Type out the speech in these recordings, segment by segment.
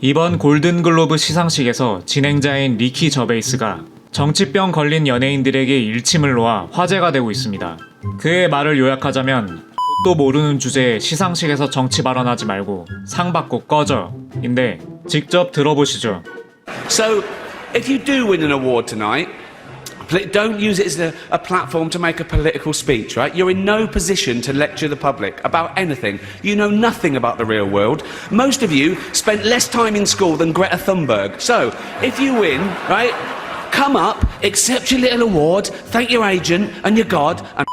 이번 골든글로브 시상식에서 진행자인 리키 저베이스가 정치병 걸린 연예인들에게 일침을 놓아 화제가 되고 있습니다. 그의 말을 요약하자면 또 모르는 주제에 시상식에서 정치 발언하지 말고 상 받고 꺼져 인데 직접 들어보시죠. So, if you do win an award tonight, don't use it as a, a platform to make a political speech, right? You're in no position to lecture the public about anything. You know nothing about the real world. Most of you spent less time in school than Greta Thunberg. So, if you win, right, come up, accept your little award, thank your agent and your God, and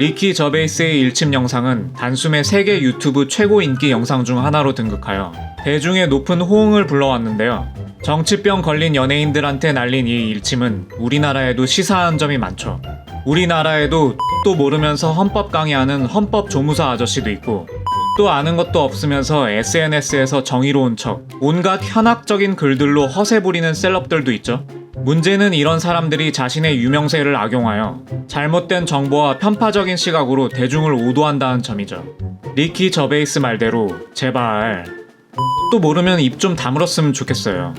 리키 저베이스의 일침 영상은 단숨에 세계 유튜브 최고 인기 영상 중 하나로 등극하여 대중의 높은 호응을 불러왔는데요. 정치병 걸린 연예인들한테 날린 이 일침은 우리나라에도 시사한 점이 많죠. 우리나라에도 또 모르면서 헌법 강의하는 헌법 조무사 아저씨도 있고 또 아는 것도 없으면서 SNS에서 정의로운 척 온갖 현학적인 글들로 허세 부리는 셀럽들도 있죠. 문제는 이런 사람들이 자신의 유명세를 악용하여 잘못된 정보와 편파적인 시각으로 대중을 오도한다는 점이죠. 리키 저베이스 말대로 제발 또 모르면 입 좀 다물었으면 좋겠어요.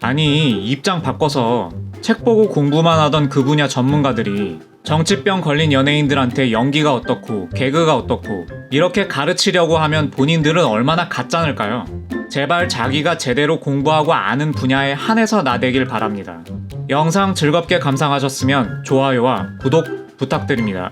아니 입장 바꿔서 책 보고 공부만 하던 그 분야 전문가들이 정치병 걸린 연예인들한테 연기가 어떻고 개그가 어떻고 이렇게 가르치려고 하면 본인들은 얼마나 가짜일까요? 제발 자기가 제대로 공부하고 아는 분야에 한해서 나대길 바랍니다. 영상 즐겁게 감상하셨으면 좋아요와 구독 부탁드립니다.